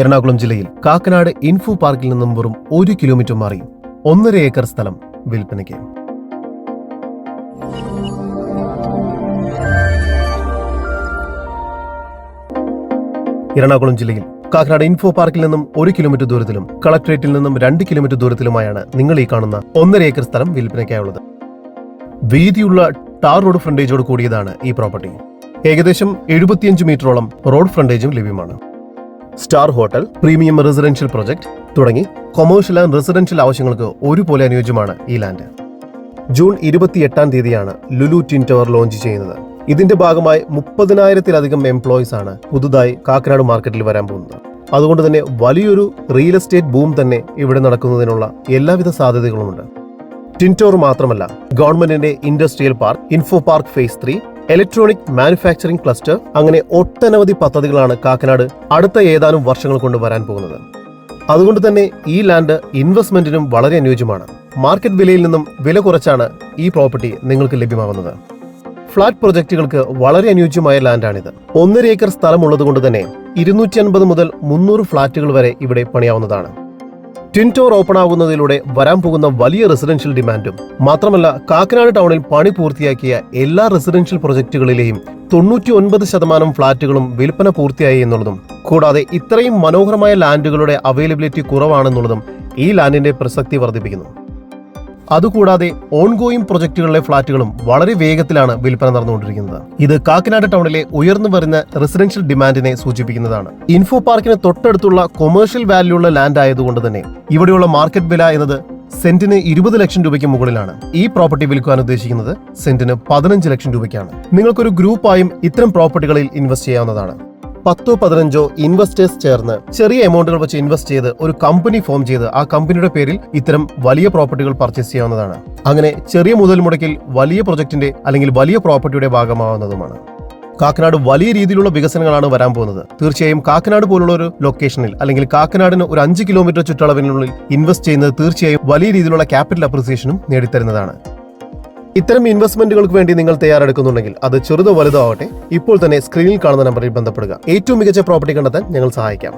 എറണാകുളം ജില്ലയിൽ കാക്കനാട് ഇൻഫോ പാർക്കിൽ നിന്നും വെറും ഒരു കിലോമീറ്റർ മാറി ഒന്നര ഏക്കർ സ്ഥലം വിൽപ്പനയ്ക്ക്. എറണാകുളം ജില്ലയിൽ കാക്കനാട് ഇൻഫോ പാർക്കിൽ നിന്നും ഒരു കിലോമീറ്റർ ദൂരത്തിലും കളക്ടറേറ്റിൽ നിന്നും രണ്ട് കിലോമീറ്റർ ദൂരത്തിലുമായാണ് നിങ്ങൾ ഈ കാണുന്ന ഒന്നര ഏക്കർ സ്ഥലം വിൽപ്പനയ്ക്കായുള്ളത്. വീതിയുള്ള ടാർ റോഡ് ഫ്രണ്ടേജോട് കൂടിയതാണ് ഈ പ്രോപ്പർട്ടി. ഏകദേശം എഴുപത്തിയഞ്ച് മീറ്ററോളം റോഡ് ഫ്രണ്ടേജും ലഭ്യമാണ്. Star hotel premium residential project തുടങ്ങി കൊമേഴ്ഷ്യൽ ആൻഡ് റെസിഡൻഷ്യൽ ആവശ്യങ്ങൾക്ക് ഒരുപോലെ അനുയോജ്യമാണ് ഈ ലാൻഡ് ജൂൺ ഇരുപത്തിയെട്ടാം തീയതിയാണ് ലുലു ടിൻ ടവർ ലോഞ്ച് ചെയ്യുന്നത്. ഇതിന്റെ ഭാഗമായി മുപ്പതിനായിരത്തിലധികം എംപ്ലോയീസ് ആണ് പുതുതായി കാക്കനാട് മാർക്കറ്റിൽ വരാൻ പോകുന്നത്. അതുകൊണ്ട് തന്നെ വലിയൊരു റിയൽ എസ്റ്റേറ്റ് ബൂം തന്നെ ഇവിടെ നടക്കുന്നതിനുള്ള എല്ലാവിധ സാധ്യതകളുമുണ്ട്. ടിന്റോർ മാത്രമല്ല ഗവൺമെന്റിന്റെ industrial park info park phase three electronic manufacturing cluster അങ്ങനെ ഒട്ടനവധി പദ്ധതികളാണ് കാക്കനാട് അടുത്ത ഏതാനും വർഷങ്ങൾ കൊണ്ട് വരാൻ പോകുന്നത്. അതുകൊണ്ട് തന്നെ ഈ ലാൻഡ് ഇൻവെസ്റ്റ്മെന്റിനും വളരെ അനുയോജ്യമാണ്. മാർക്കറ്റ് വിലയിൽ നിന്നും വില കുറച്ചാണ് ഈ പ്രോപ്പർട്ടി നിങ്ങൾക്ക് ലഭ്യമാകുന്നത് ഫ്ളാറ്റ് പ്രൊജക്റ്റുകൾക്ക് വളരെ അനുയോജ്യമായ ലാൻഡാണിത് ഒന്നര ഏക്കർ സ്ഥലമുള്ളതുകൊണ്ട് തന്നെ ഇരുന്നൂറ്റി അൻപത് മുതൽ മുന്നൂറ് ഫ്ളാറ്റുകൾ വരെ ഇവിടെ പണിയാവുന്നതാണ്. ട്വിൻ ടവർ ഓപ്പൺ ആകുന്നതിലൂടെ വരാൻ പോകുന്ന വലിയ റെസിഡൻഷ്യൽ ഡിമാൻഡും മാത്രമല്ല കാക്കനാട് ടൗണിൽ പണി പൂർത്തിയാക്കിയ എല്ലാ റെസിഡൻഷ്യൽ പ്രൊജക്ടുകളിലെയും തൊണ്ണൂറ്റി ഒൻപത് ശതമാനം ഫ്ളാറ്റുകളും വിൽപ്പന പൂർത്തിയായി എന്നുള്ളതും കൂടാതെ ഇത്രയും മനോഹരമായ ലാൻഡുകളുടെ അവൈലബിലിറ്റി കുറവാണെന്നുള്ളതും ഈ ലാൻഡിന്റെ പ്രസക്തി വർദ്ധിപ്പിക്കുന്നു. അതുകൂടാതെ ഓൺഗോയിങ് പ്രൊജക്ടുകളിലെ ഫ്ളാറ്റുകളും വളരെ വേഗത്തിലാണ് വിൽപ്പന നടന്നുകൊണ്ടിരിക്കുന്നത്. ഇത് കാക്കനാട് ടൗണിലെ ഉയർന്നു വരുന്ന റെസിഡൻഷ്യൽ ഡിമാൻഡിനെ സൂചിപ്പിക്കുന്നതാണ്. ഇൻഫോ പാർക്കിന് തൊട്ടടുത്തുള്ള കൊമേഴ്ഷ്യൽ വാല്യൂള്ള ലാൻഡ് ആയതുകൊണ്ട് തന്നെ ഇവിടെയുള്ള മാർക്കറ്റ് വില എന്നത് സെന്റിന് ഇരുപത് ലക്ഷം രൂപയ്ക്ക് മുകളിലാണ്. ഈ പ്രോപ്പർട്ടി വിൽക്കുവാൻ ഉദ്ദേശിക്കുന്നത് സെന്റിന് പതിനഞ്ച് ലക്ഷം രൂപയ്ക്കാണ്. നിങ്ങൾക്കൊരു ഗ്രൂപ്പായും ഇത്തരം പ്രോപ്പർട്ടികളിൽ ഇൻവെസ്റ്റ് ചെയ്യാവുന്നതാണ്. പത്തോ പതിനഞ്ചോ ഇൻവെസ്റ്റേഴ്സ് ചേർന്ന് ചെറിയ എമൗണ്ടുകൾ വെച്ച് ഇൻവെസ്റ്റ് ചെയ്ത് ഒരു കമ്പനി ഫോം ചെയ്ത് ആ കമ്പനിയുടെ പേരിൽ ഇത്തരം വലിയ പ്രോപ്പർട്ടികൾ പർച്ചേസ് ചെയ്യാവുന്നതാണ്. അങ്ങനെ ചെറിയ മുതൽ മുടക്കിൽ വലിയ പ്രൊജക്ടിന്റെ അല്ലെങ്കിൽ വലിയ പ്രോപ്പർട്ടിയുടെ ഭാഗമാവുന്നതുമാണ്. കാക്കനാട് വലിയ രീതിയിലുള്ള വികസനങ്ങളാണ് വരാൻ പോകുന്നത്. തീർച്ചയായും കാക്കനാട് പോലുള്ള ഒരു ലൊക്കേഷനിൽ അല്ലെങ്കിൽ കാക്കനാടിന് ഒരു അഞ്ച് കിലോമീറ്റർ ചുറ്റളവിനുള്ളിൽ ഇൻവെസ്റ്റ് ചെയ്യുന്നത് തീർച്ചയായും വലിയ രീതിയിലുള്ള ക്യാപിറ്റൽ അപ്രിസിയേഷനും നേടിത്തരുന്നതാണ്. ഇത്തരം ഇൻവെസ്റ്റ്മെന്റുകൾക്ക് വേണ്ടി നിങ്ങൾ തയ്യാറെടുക്കുന്നുണ്ടെങ്കിൽ അത് ചെറുതോ വലുതോ ആവട്ടെ. ഇപ്പോൾ തന്നെ സ്ക്രീനിൽ കാണുന്ന നമ്പറിൽ ബന്ധപ്പെടുക. ഏറ്റവും മികച്ച പ്രോപ്പർട്ടി കണ്ടെത്താൻ ഞങ്ങൾ സഹായിക്കാം.